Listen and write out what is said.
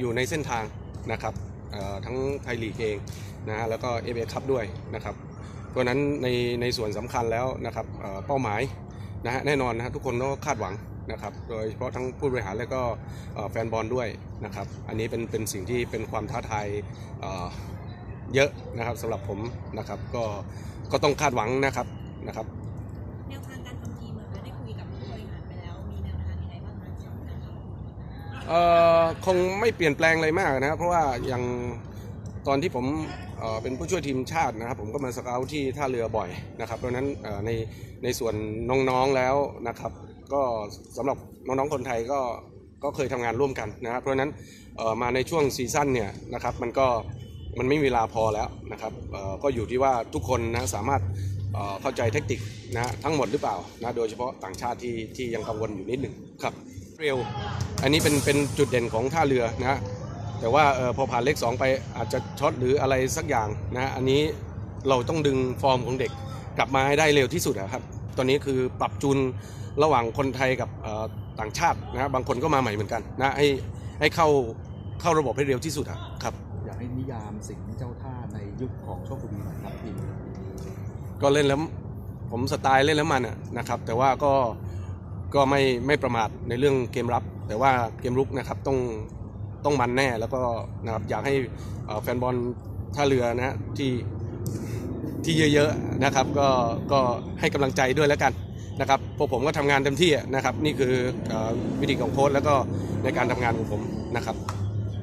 อยู่ในเส้นทางนะครับทั้งไทยลีกเองนะฮะแล้วก็เอฟเอคัพด้วยนะครับเพราะนั้นในในส่วนสำคัญแล้วนะครับเป้าหมายนะฮะแน่นอนนะฮะทุกคนก็คาดหวังนะครับโดยเฉพาะทั้งผู้บริหารและก็แฟนบอลด้วยนะครับอันนี้เป็นเป็นสิ่งที่เป็นความท้าทายเเยอะนะครับสำหรับผมนะครับก็ก็ต้องคาดหวังนะครับนะครับ เอ่อคงไม่เปลี่ยนแปลงอะไรมากนะครับ เพราะว่าอย่างตอนที่ผมเอ่อเป็นผู้ช่วยทีมชาตินะครับ ผมก็มาสเกาต์ที่ท่าเรือบ่อยนะครับเพราะฉะนั้นเอ่อในในส่วนน้องๆแล้วนะครับ ก็สำหรับน้องๆคนไทยก็ก็เคยทำงานร่วมกันนะครับเพราะฉะนั้นเอ่อมาในช่วงซีซั่นเนี่ยนะครับมันก็มันไม่มีเวลาพอแล้วนะครับเอ่อก็อยู่ที่ว่าทุกคนนะสามารถเอ่อเข้าใจเทคนิคนะทั้งหมดหรือเปล่านะโดยเฉพาะต่างชาติที่ที่ยังกังวลอยู่นิดหนึ่งครับ เร็ว อันนี้เป็นเป็นจุดเด่นของท่าเรือนะฮะแต่ว่าเออพอผ่านเลขสองไปอาจจะช็อตหรืออะไรสักอย่างนะฮะอันนี้เราต้องดึงฟอร์มของเด็กกลับมาให้ได้เร็วที่สุดอะครับ ตอนนี้คือปรับจูนระหว่างคนไทยกับเอ่อต่างชาตินะฮะบางคนก็มาใหม่เหมือนกันนะให้ให้เข้าเข้าระบบให้เร็วที่สุดอะครับ อยากให้นิยามสิ่งที่เจ้าท่าในยุคของโชคบุรีหน่อยครับทีมก็เล่นแล้วผมสไตล์เล่นแล้วมันอะนะครับ แต่ว่าก็ ก็ไม่ไม่ประมาทในเรื่องเกมรับ แต่ว่าเกมรุกนะครับต้องต้องมันแน่แล้วก็นะครับอยากให้แฟนบอลท่าเรือนะฮะที่ที่เยอะๆนะครับ ก็ก็ให้กำลังใจด้วยแล้วกันนะครับพวกผมก็ทำงานเต็มที่นะครับ นี่คือเอ่อวิธีของโค้ชแล้วก็ในการทำงานของผมนะครับ